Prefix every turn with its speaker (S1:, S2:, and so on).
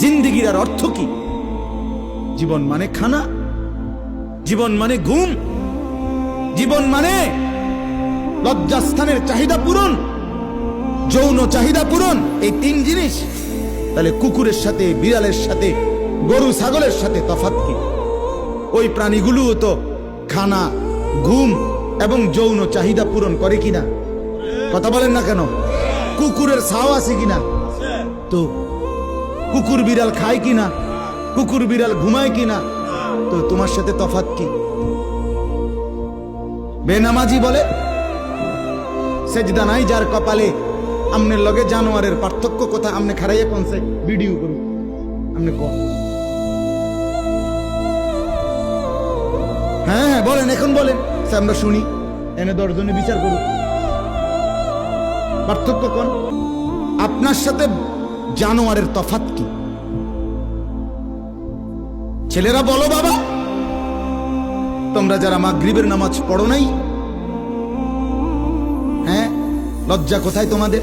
S1: জিন্দিগির আর অর্থ কি? জীবন মানে খানা, জীবন মানে ঘুম, জীবন মানে লজ্জাস্থানের চাহিদা পূরণ, যৌন চাহিদা পূরণ, এই তিন জিনিস। তাহলে কুকুরের সাথে, বিড়ালের সাথে, গরু ছাগলের সাথে তফাৎ কি? ওই প্রাণীগুলোও তো খানা, ঘুম এবং যৌন চাহিদা পূরণ করে কিনা? কথা বলেন না কেন? কুকুরের ছাও আছে কিনা? তো কুকুর বিড়াল খায় কিনা? কুকুর বিড়াল ঘুমায় কিনা? তো তোমার সাথে তফাৎ কি? বেনামাজি বলে, সেজদা নাই যার কপালে, আমনের লগে জানোয়ারের পার্থক্য কথা আমনে খারাইয়া কোনছে, ভিডিও করুন আমনে কোন হ্যাঁ হ্যাঁ বলেন, এখন বলেন। সে আমরা শুনি। এনে দশজনে বিচার করুন পার্থক্য কোন? আপনার সাথে জানোয়ারের তফাত কি? ছেলেরা বলো বাবা। তোমরা যারা মাগরিবের নামাজ পড়ো নাই হ্যাঁ লজ্জা কোথায় তোমাদের?